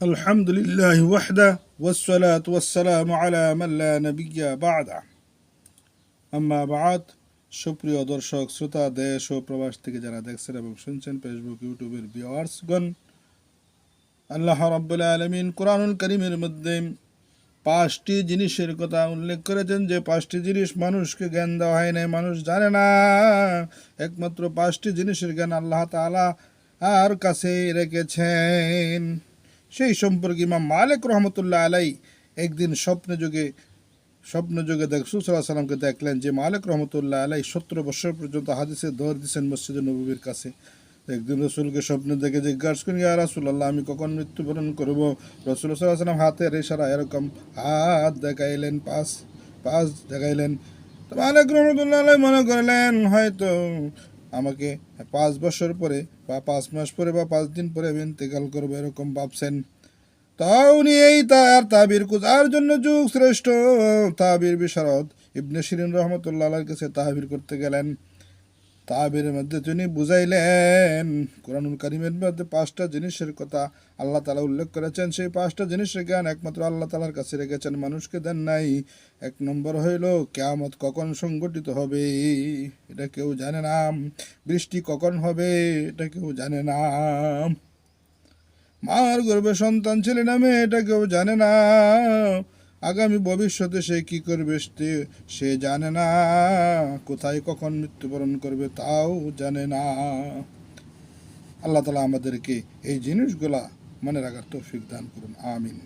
الحمد لله وحده والصلاة والسلام على من لا نبي بعده আম্মা বাদ সুপ্রিয় দর্শক শ্রোতা দেশ ও প্রবাস থেকে যারা দেখছেন এবং শুনছেন ফেসবুক ইউটিউবের ভিউয়ার্সগণ আল্লাহ রাব্বুল আলামিন কোরআনুল করিমের মধ্যে পাঁচটি জিনিসের কথা উল্লেখ করেছেন যে পাঁচটি জিনিস মানুষকে জ্ঞান দেওয়া হয় না মানুষ জানে না একমাত্র পাঁচটি জিনিসের জ্ঞান আল্লাহ তাআলা আর কাছে রেখেছেন সেই সম্পর্কে ইমাম মালিক রহমতুল্লাহ আলাই একদিন স্বপ্নে যুগে, স্বপ্ন যুগে দেখ সুসরা সালামকে দেখলেন যে মালিক রহমতুল্লাহ আলাই সত্তর বছর পর্যন্ত হাদিসে দৌড় দিচ্ছেন মসজিদ নবীর কাছে। একদিন রসুলকে স্বপ্নে দেখে জিজ্ঞাসা করি ইয়া রাসুল্লাহ আমি কখন মৃত্যুবরণ করব? রসুল সাল্লাম হাতের ইশারা এরকম হাত দেখাইলেন, পাঁচ পাঁচ দেখাইলেন। তো মালিক রহমতুল্লাহ আলাই মনে করলেন, হয়তো আমাকে পাঁচ বছর পরে বা পাঁচ মাস পরে বা পাঁচ দিন পরে আমি ইন্তেকাল করব, এরকম ভাবছেন। তাও উনি এই তার তাবির কুজার জন্য যুগ শ্রেষ্ঠ তাবির বিশারদ। ইবনে শিরিন রহমতুল্লাহ কাছে তাহাবির করতে গেলেন। তাবিরের মধ্যে তিনি বুঝাইলেন, কোরআনুল কারিমের মধ্যে পাঁচটা জিনিসের কথা আল্লাহ তালা উল্লেখ করেছেন। সেই পাঁচটা জিনিসের জ্ঞান একমাত্র আল্লাহ তালার কাছে রেখেছেন, মানুষকে দেন নাই। এক নম্বর হইল, কেয়ামত কখন সংগঠিত হবে, এটা কেউ জানে না। বৃষ্টি কখন হবে, এটা কেউ জানে না। মার গর্ভে সন্তান ছেলে নামে, এটা কেউ জানে না। আগামী ভবিষ্যতে সে কি করবে সে- জানে না। কোথায় কখন মৃত্যুবরণ করবে তাও জানে না। আল্লাহ তালা আমাদেরকে এই জিনিসগুলা মনে রাখার তৌফিক দান করুন। আমিন।